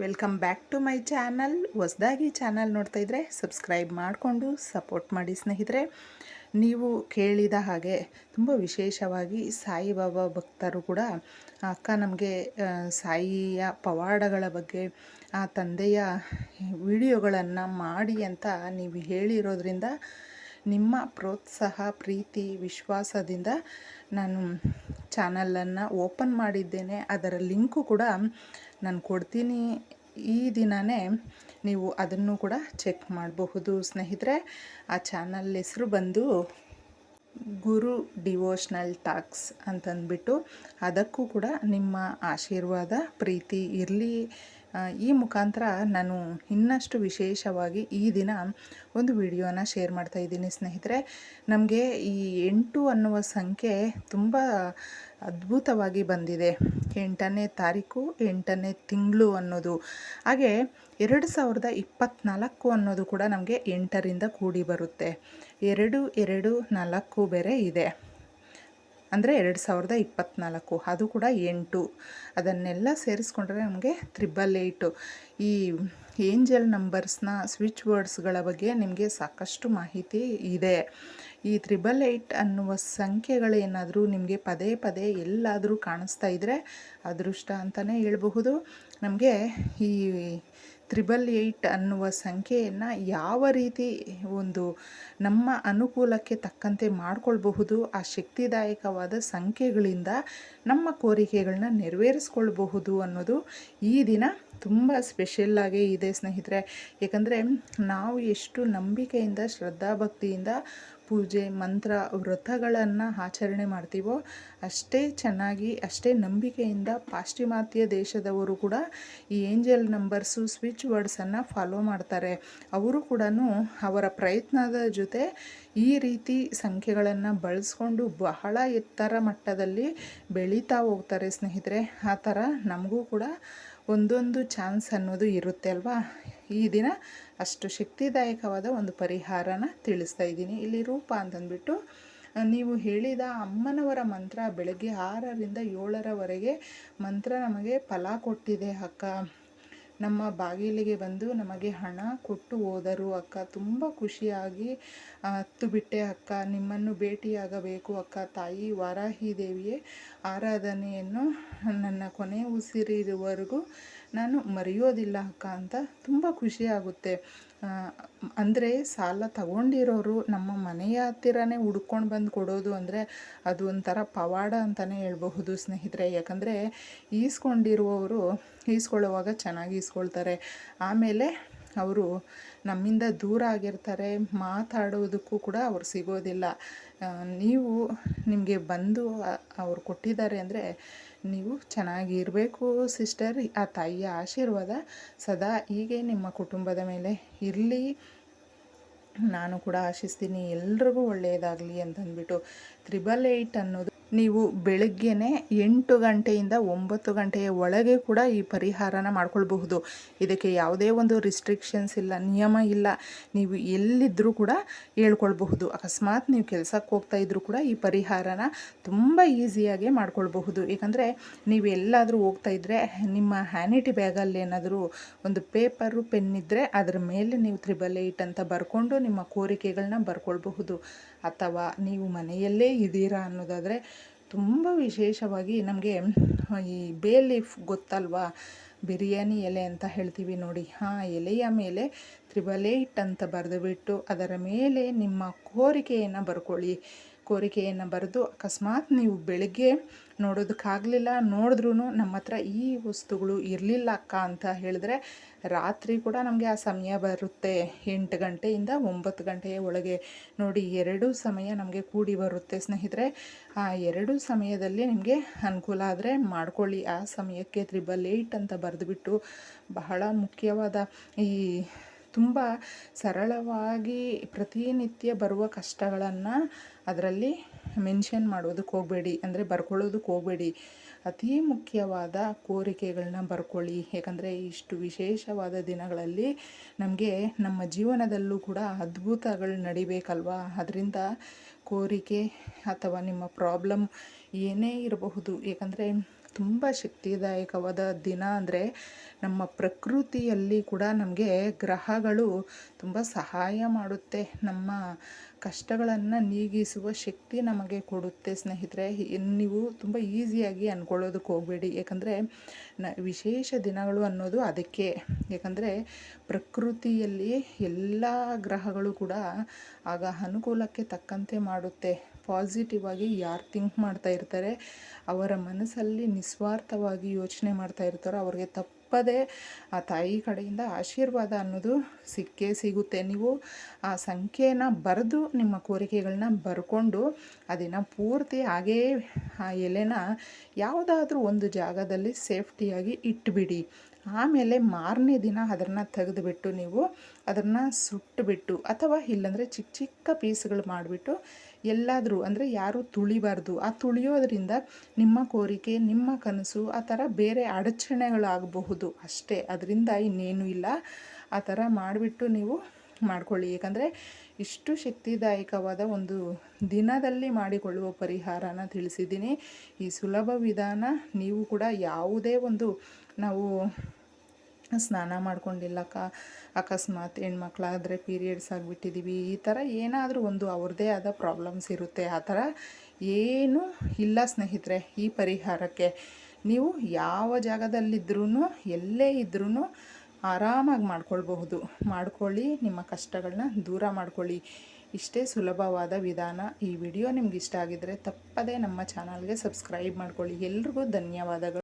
Welcome back to my channel ಹೊಸ್ದಾಗಿ channel ನೋಡ್ತಾ ಇದ್ದರೆ ಸಬ್ಸ್ಕ್ರೈಬ್ ಮಾಡಿಕೊಂಡು ಸಪೋರ್ಟ್ ಮಾಡಿ ಸ್ನೇಹಿತರೆ. ನೀವು ಕೇಳಿದ ಹಾಗೆ ತುಂಬ ವಿಶೇಷವಾಗಿ ಸಾಯಿಬಾಬಾ ಭಕ್ತರು ಕೂಡ, ಅಕ್ಕ ನಮಗೆ ಸಾಯಿಯ ಪವಾಡಗಳ ಬಗ್ಗೆ, ಆ, ತಂದೆಯ ವಿಡಿಯೋಗಳನ್ನು ಮಾಡಿ ಅಂತ ನೀವು ಹೇಳಿರೋದ್ರಿಂದ ನಿಮ್ಮ ಪ್ರೋತ್ಸಾಹ, ಪ್ರೀತಿ, ವಿಶ್ವಾಸದಿಂದ ನಾನು ಚಾನಲನ್ನು ಓಪನ್ ಮಾಡಿದ್ದೇನೆ. ಅದರ ಲಿಂಕು ಕೂಡ ನಾನು ಕೊಡ್ತೀನಿ. ಈ ದಿನವೇ ನೀವು ಅದನ್ನು ಕೂಡ ಚೆಕ್ ಮಾಡಬಹುದು. ಸ್ನೇಹಿತರೆ, ಆ ಚಾನಲ್ ಹೆಸರು ಬಂದು ಗುರು ಡಿವೋಷ್ನಲ್ ಟಾಕ್ಸ್ ಅಂತಂದ್ಬಿಟ್ಟು ಅದಕ್ಕೂ ಕೂಡ ನಿಮ್ಮ ಆಶೀರ್ವಾದ, ಪ್ರೀತಿ ಇರಲಿ. ಈ ಮುಖಾಂತರ ನಾನು ಇನ್ನಷ್ಟು ವಿಶೇಷವಾಗಿ ಈ ದಿನ ಒಂದು ವಿಡಿಯೋನ ಶೇರ್ ಮಾಡ್ತಾ ಇದ್ದೀನಿ ಸ್ನೇಹಿತರೆ. ನಮಗೆ ಈ ಎಂಟು ಅನ್ನುವ ಸಂಖ್ಯೆ ತುಂಬ ಅದ್ಭುತವಾಗಿ ಬಂದಿದೆ. ಎಂಟನೇ ತಾರೀಕು, ಎಂಟನೇ ತಿಂಗಳು ಅನ್ನೋದು. ಹಾಗೆ ಎರಡು ಸಾವಿರದ ಇಪ್ಪತ್ತ್ನಾಲ್ಕು ಅನ್ನೋದು ಕೂಡ ನಮಗೆ ಎಂಟರಿಂದ ಕೂಡಿ ಬರುತ್ತೆ. ಎರಡು ಎರಡು, ನಾಲ್ಕು ಬೇರೆ ಇದೆ. ಅಂದರೆ ಎರಡು ಸಾವಿರದ ಇಪ್ಪತ್ತ್ನಾಲ್ಕು ಅದು ಕೂಡ ಎಂಟು. ಅದನ್ನೆಲ್ಲ ಸೇರಿಸ್ಕೊಂಡ್ರೆ ನಮಗೆ ತ್ರಿಬಲ್ ಏಯ್ಟು. ಈ ಏಂಜಲ್ ನಂಬರ್ಸ್ನ ಸ್ವಿಚ್ ವರ್ಡ್ಸ್ಗಳ ಬಗ್ಗೆ ನಿಮಗೆ ಸಾಕಷ್ಟು ಮಾಹಿತಿ ಇದೆ. ಈ ತ್ರಿಬಲ್ ಏಯ್ಟ್ ಅನ್ನುವ ಸಂಖ್ಯೆಗಳೇನಾದರೂ ನಿಮಗೆ ಪದೇ ಪದೇ ಎಲ್ಲಾದರೂ ಕಾಣಿಸ್ತಾ ಇದ್ದರೆ ಅದೃಷ್ಟ ಅಂತಲೇ ಹೇಳಬಹುದು. ನಮಗೆ ಈ ತ್ರಿಬಲ್ ಏಯ್ಟ್ ಅನ್ನುವ ಸಂಖ್ಯೆಯನ್ನು ಯಾವ ರೀತಿ ಒಂದು ನಮ್ಮ ಅನುಕೂಲಕ್ಕೆ ತಕ್ಕಂತೆ ಮಾಡಿಕೊಳ್ಬಹುದು, ಆ ಶಕ್ತಿದಾಯಕವಾದ ಸಂಖ್ಯೆಗಳಿಂದ ನಮ್ಮ ಕೋರಿಕೆಗಳನ್ನ ನೆರವೇರಿಸ್ಕೊಳ್ಬಹುದು ಅನ್ನೋದು ಈ ದಿನ ತುಂಬ ಸ್ಪೆಷಲ್ಲಾಗೇ ಇದೆ ಸ್ನೇಹಿತರೆ. ಏಕೆಂದರೆ ನಾವು ಎಷ್ಟು ನಂಬಿಕೆಯಿಂದ, ಶ್ರದ್ಧಾಭಕ್ತಿಯಿಂದ ಪೂಜೆ, ಮಂತ್ರ, ವ್ರತಗಳನ್ನು ಆಚರಣೆ ಮಾಡ್ತೀವೋ ಅಷ್ಟೇ ಚೆನ್ನಾಗಿ, ಅಷ್ಟೇ ನಂಬಿಕೆಯಿಂದ ಪಾಶ್ಚಿಮಾತ್ಯ ದೇಶದವರು ಕೂಡ ಈ ಏಂಜಲ್ ನಂಬರ್ಸು ಸ್ವಿಚ್ ವರ್ಡ್ಸನ್ನು ಫಾಲೋ ಮಾಡ್ತಾರೆ. ಅವರು ಕೂಡ ಅವರ ಪ್ರಯತ್ನದ ಜೊತೆ ಈ ರೀತಿ ಸಂಖ್ಯೆಗಳನ್ನು ಬಳಸ್ಕೊಂಡು ಬಹಳ ಎತ್ತರ ಮಟ್ಟದಲ್ಲಿ ಬೆಳೀತಾ ಹೋಗ್ತಾರೆ ಸ್ನೇಹಿತರೆ. ಆ ಥರ ನಮಗೂ ಕೂಡ ಒಂದೊಂದು ಚಾನ್ಸ್ ಅನ್ನೋದು ಇರುತ್ತೆ ಅಲ್ವಾ? ಈ ದಿನ ಅಷ್ಟು ಶಕ್ತಿದಾಯಕವಾದ ಒಂದು ಪರಿಹಾರನ ತಿಳಿಸ್ತಾ ಇದ್ದೀನಿ. ಇಲ್ಲಿ ರೂಪ ಅಂತಂದ್ಬಿಟ್ಟು ನೀವು ಹೇಳಿದ ಅಮ್ಮನವರ ಮಂತ್ರ ಬೆಳಗ್ಗೆ ಆರರಿಂದ ಏಳರವರೆಗೆ ಮಂತ್ರ ನಮಗೆ ಫಲ ಕೊಟ್ಟಿದೆ ಅಕ್ಕ. ನಮ್ಮ ಬಾಗಿಲಿಗೆ ಬಂದು ನಮಗೆ ಹಣ ಕೊಟ್ಟು ಹೋದರು. ಅಕ್ಕ, ತುಂಬ ಖುಷಿಯಾಗಿ ಹತ್ತು ಬಿಟ್ಟೆ ಅಕ್ಕ, ನಿಮ್ಮನ್ನು ಭೇಟಿಯಾಗಬೇಕು ಅಕ್ಕ, ತಾಯಿ ವಾರಾಹಿ ದೇವಿಯೇ ಆರಾಧನೆಯನ್ನು ನನ್ನ ಕೊನೆ ಉಸಿರಿರುವವರೆಗೂ ನಾನು ಮರೆಯೋದಿಲ್ಲ ಅಕ್ಕ ಅಂತ ತುಂಬ ಖುಷಿಯಾಗುತ್ತೆ. ಅಂದರೆ ಸಾಲ ತಗೊಂಡಿರೋರು ನಮ್ಮ ಮನೆಯ ಹತ್ತಿರನೇ ಹುಡ್ಕೊಂಡು ಬಂದು ಕೊಡೋದು ಅಂದರೆ ಅದು ಒಂಥರ ಪವಾಡ ಅಂತಲೇ ಹೇಳಬಹುದು ಸ್ನೇಹಿತರೆ. ಯಾಕಂದರೆ ಈಸ್ಕೊಂಡಿರುವವರು ಈಸ್ಕೊಳ್ಳುವಾಗ ಚೆನ್ನಾಗಿ ಈಸ್ಕೊಳ್ತಾರೆ. ಆಮೇಲೆ ಅವರು ನಮ್ಮಿಂದ ದೂರ ಆಗಿರ್ತಾರೆ, ಮಾತಾಡೋದಕ್ಕೂ ಕೂಡ ಅವ್ರು ಸಿಗೋದಿಲ್ಲ. ನೀವು ನಿಮಗೆ ಬಂದು ಅವ್ರು ಕೊಟ್ಟಿದ್ದಾರೆ ಅಂದರೆ ನೀವು ಚೆನ್ನಾಗಿರಬೇಕು ಸಿಸ್ಟರ್. ಆ ತಾಯಿಯ ಆಶೀರ್ವಾದ ಸದಾ ಹೀಗೆ ನಿಮ್ಮ ಕುಟುಂಬದ ಮೇಲೆ ಇರಲಿ. ನಾನು ಕೂಡ ಆಶಿಸ್ತೀನಿ. ಎಲ್ರಿಗೂ ಒಳ್ಳೆಯದಾಗಲಿ ಅಂತಂದ್ಬಿಟ್ಟು ತ್ರಿಬಲ್ ಏಯ್ಟ್ ಅನ್ನೋದು ನೀವು ಬೆಳಗ್ಗೆನೆ ಎಂಟು ಗಂಟೆಯಿಂದ ಒಂಬತ್ತು ಗಂಟೆಯ ಒಳಗೆ ಕೂಡ ಈ ಪರಿಹಾರನ ಮಾಡ್ಕೊಳ್ಬಹುದು. ಇದಕ್ಕೆ ಯಾವುದೇ ಒಂದು ರಿಸ್ಟ್ರಿಕ್ಷನ್ಸ್ ಇಲ್ಲ, ನಿಯಮ ಇಲ್ಲ. ನೀವು ಎಲ್ಲಿದ್ದರೂ ಕೂಡ ಹೇಳ್ಕೊಳ್ಬಹುದು. ಅಕಸ್ಮಾತ್ ನೀವು ಕೆಲಸಕ್ಕೆ ಹೋಗ್ತಾ ಇದ್ದರೂ ಕೂಡ ಈ ಪರಿಹಾರನ ತುಂಬ ಈಸಿಯಾಗಿ ಮಾಡ್ಕೊಳ್ಬಹುದು. ಏಕೆಂದರೆ ನೀವು ಎಲ್ಲಾದರೂ ಹೋಗ್ತಾ ಇದ್ದರೆ ನಿಮ್ಮ ಹ್ಯಾನಿಟಿ ಬ್ಯಾಗಲ್ಲಿ ಏನಾದರೂ ಒಂದು ಪೇಪರು, ಪೆನ್ ಇದ್ದರೆ ಅದರ ಮೇಲೆ ನೀವು ತ್ರಿಬಲ್ ಏಯ್ಟ್ ಅಂತ ಬರ್ಕೊಂಡು ನಿಮ್ಮ ಕೋರಿಕೆಗಳನ್ನ ಬರ್ಕೊಳ್ಬಹುದು. ಅಥವಾ ನೀವು ಮನೆಯಲ್ಲೇ ಇದ್ದೀರಾ ಅನ್ನೋದಾದರೆ ತುಂಬ ವಿಶೇಷವಾಗಿ ನಮಗೆ ಈ ಬೇ ಲೀಫ್ ಗೊತ್ತಲ್ವಾ? ಬಿರಿಯಾನಿ ಎಲೆ ಅಂತ ಹೇಳ್ತೀವಿ ನೋಡಿ. ಆ ಎಲೆಯ ಮೇಲೆ ತ್ರಿಬಲ್ ಏಟ್ ಅಂತ ಬರೆದುಬಿಟ್ಟು ಅದರ ಮೇಲೆ ನಿಮ್ಮ ಕೋರಿಕೆಯನ್ನು ಬರ್ಕೊಳ್ಳಿ. ಕೋರಿಕೆಯನ್ನು ಬರೆದು ಅಕಸ್ಮಾತ್ ನೀವು ಬೆಳಗ್ಗೆ ನೋಡೋದಕ್ಕಾಗಲಿಲ್ಲ. ನೋಡಿದ್ರೂ ನಮ್ಮ ಹತ್ರ ಈ ವಸ್ತುಗಳು ಇರಲಿಲ್ಲ ಅಕ್ಕ ಅಂತ ಹೇಳಿದ್ರೆ ರಾತ್ರಿ ಕೂಡ ನಮಗೆ ಆ ಸಮಯ ಬರುತ್ತೆ. ಎಂಟು ಗಂಟೆಯಿಂದ ಒಂಬತ್ತು ಗಂಟೆಯ ಒಳಗೆ ನೋಡಿ ಎರಡೂ ಸಮಯ ನಮಗೆ ಕೂಡಿ ಬರುತ್ತೆ ಸ್ನೇಹಿತರೆ. ಆ ಎರಡೂ ಸಮಯದಲ್ಲಿ ನಿಮಗೆ ಅನುಕೂಲ ಆದರೆ ಮಾಡ್ಕೊಳ್ಳಿ. ಆ ಸಮಯಕ್ಕೆ ತ್ರಿಬಲ್ ಏಯ್ಟ್ ಅಂತ ಬರೆದುಬಿಟ್ಟು ಬಹಳ ಮುಖ್ಯವಾದ ಈ ತುಂಬ ಸರಳವಾಗಿ ಪ್ರತಿನಿತ್ಯ ಬರುವ ಕಷ್ಟಗಳನ್ನು ಅದರಲ್ಲಿ ಮೆನ್ಷನ್ ಮಾಡೋದಕ್ಕೆ ಹೋಗಬೇಡಿ, ಅಂದರೆ ಬರ್ಕೊಳ್ಳೋದಕ್ಕೆ ಹೋಗಬೇಡಿ. ಅತೀ ಮುಖ್ಯವಾದ ಕೋರಿಕೆಗಳನ್ನ ಬರ್ಕೊಳ್ಳಿ. ಯಾಕಂದರೆ ಇಷ್ಟು ವಿಶೇಷವಾದ ದಿನಗಳಲ್ಲಿ ನಮಗೆ ನಮ್ಮ ಜೀವನದಲ್ಲೂ ಕೂಡ ಅದ್ಭುತಗಳು ನಡಿಬೇಕಲ್ವಾ? ಅದರಿಂದ ಕೋರಿಕೆ ಅಥವಾ ನಿಮ್ಮ ಪ್ರಾಬ್ಲಮ್ ಏನೇ ಇರಬಹುದು. ಏಕೆಂದರೆ ತುಂಬ ಶಕ್ತಿದಾಯಕವಾದ ದಿನ ಅಂದರೆ ನಮ್ಮ ಪ್ರಕೃತಿಯಲ್ಲಿ ಕೂಡ ನಮಗೆ ಗ್ರಹಗಳು ತುಂಬ ಸಹಾಯ ಮಾಡುತ್ತೆ. ನಮ್ಮ ಕಷ್ಟಗಳನ್ನು ನೀಗಿಸುವ ಶಕ್ತಿ ನಮಗೆ ಕೊಡುತ್ತೆ ಸ್ನೇಹಿತರೆ. ನೀವು ತುಂಬ ಈಸಿಯಾಗಿ ಅಂದ್ಕೊಳ್ಳೋದಕ್ಕೆ ಹೋಗಬೇಡಿ. ಯಾಕಂದರೆ ನ ವಿಶೇಷ ದಿನಗಳು ಅನ್ನೋದು ಅದಕ್ಕೆ. ಯಾಕಂದರೆ ಪ್ರಕೃತಿಯಲ್ಲಿ ಎಲ್ಲ ಗ್ರಹಗಳು ಕೂಡ ಆಗ ಅನುಕೂಲಕ್ಕೆ ತಕ್ಕಂತೆ ಮಾಡುತ್ತೆ. ಪಾಸಿಟಿವ್ ಆಗಿ ಯಾರು ಥಿಂಕ್ ಮಾಡ್ತಾ ಇರ್ತಾರೆ, ಅವರ ಮನಸ್ಸಲ್ಲಿ ನಿಸ್ವಾರ್ಥವಾಗಿ ಯೋಚನೆ ಮಾಡ್ತಾ ಇರ್ತಾರೋ ಅವ್ರಿಗೆ ತಪ್ಪದೇ ಆ ತಾಯಿ ಕಡೆಯಿಂದ ಆಶೀರ್ವಾದ ಅನ್ನೋದು ಸಿಕ್ಕೇ ಸಿಗುತ್ತೆ. ನೀವು ಆ ಸಂಖ್ಯೆನ ಬರೆದು ನಿಮ್ಮ ಕೋರಿಕೆಗಳನ್ನ ಬರ್ಕೊಂಡು ಅದನ್ನು ಪೂರ್ತಿ ಹಾಗೇ ಆ ಎಲೆನ ಯಾವುದಾದ್ರೂ ಒಂದು ಜಾಗದಲ್ಲಿ ಸೇಫ್ಟಿಯಾಗಿ ಇಟ್ಬಿಡಿ. ಆಮೇಲೆ ಮಾರನೇ ದಿನ ಅದನ್ನು ತೆಗೆದುಬಿಟ್ಟು ನೀವು ಅದನ್ನು ಸುಟ್ಟುಬಿಟ್ಟು ಅಥವಾ ಇಲ್ಲಾಂದರೆ ಚಿಕ್ಕ ಚಿಕ್ಕ ಪೀಸ್ಗಳು ಮಾಡಿಬಿಟ್ಟು ಎಲ್ಲಾದರೂ ಅಂದರೆ ಯಾರೂ ತುಳಿಬಾರ್ದು. ಆ ತುಳಿಯೋದ್ರಿಂದ ನಿಮ್ಮ ಕೋರಿಕೆ, ನಿಮ್ಮ ಕನಸು, ಆ ಥರ ಬೇರೆ ಅಡಚಣೆಗಳಾಗಬಹುದು. ಅಷ್ಟೇ, ಅದರಿಂದ ಇನ್ನೇನು ಇಲ್ಲ. ಆ ಥರ ಮಾಡಿಬಿಟ್ಟು ನೀವು ಮಾಡಿಕೊಳ್ಳಿ. ಏಕೆಂದರೆ ಇಷ್ಟು ಶಕ್ತಿದಾಯಕವಾದ ಒಂದು ದಿನದಲ್ಲಿ ಮಾಡಿಕೊಳ್ಳುವ ಪರಿಹಾರನ ತಿಳಿಸಿದ್ದೀನಿ. ಈ ಸುಲಭ ವಿಧಾನ ನೀವು ಕೂಡ ಯಾವುದೇ ಒಂದು ನಾವು ಸ್ನಾನ ಮಾಡ್ಕೊಂಡಿಲ್ಲ ಕ ಅಕಸ್ಮಾತ್ ಹೆಣ್ಮಕ್ಳಾದರೆ ಪೀರಿಯಡ್ಸ್ ಆಗಿಬಿಟ್ಟಿದ್ದೀವಿ ಈ ಥರ ಏನಾದರೂ ಒಂದು ಅವ್ರದ್ದೇ ಆದ ಪ್ರಾಬ್ಲಮ್ಸ್ ಇರುತ್ತೆ. ಆ ಥರ ಏನೂ ಇಲ್ಲ ಸ್ನೇಹಿತರೆ, ಈ ಪರಿಹಾರಕ್ಕೆ. ನೀವು ಯಾವ ಜಾಗದಲ್ಲಿದ್ದರೂ ಎಲ್ಲೇ ಇದ್ರೂ ಆರಾಮಾಗಿ ಮಾಡ್ಕೊಳ್ಬಹುದು. ಮಾಡ್ಕೊಳ್ಳಿ, ನಿಮ್ಮ ಕಷ್ಟಗಳನ್ನ ದೂರ ಮಾಡ್ಕೊಳ್ಳಿ. ಇಷ್ಟೇ ಸುಲಭವಾದ ವಿಧಾನ ಈ ವಿಡಿಯೋ ನಿಮ್ಗೆ ಇಷ್ಟ ಆಗಿದ್ದರೆ ತಪ್ಪದೇ ನಮ್ಮ ಚಾನಲ್ಗೆ ಸಬ್ಸ್ಕ್ರೈಬ್ ಮಾಡ್ಕೊಳ್ಳಿ. ಎಲ್ರಿಗೂ ಧನ್ಯವಾದಗಳು.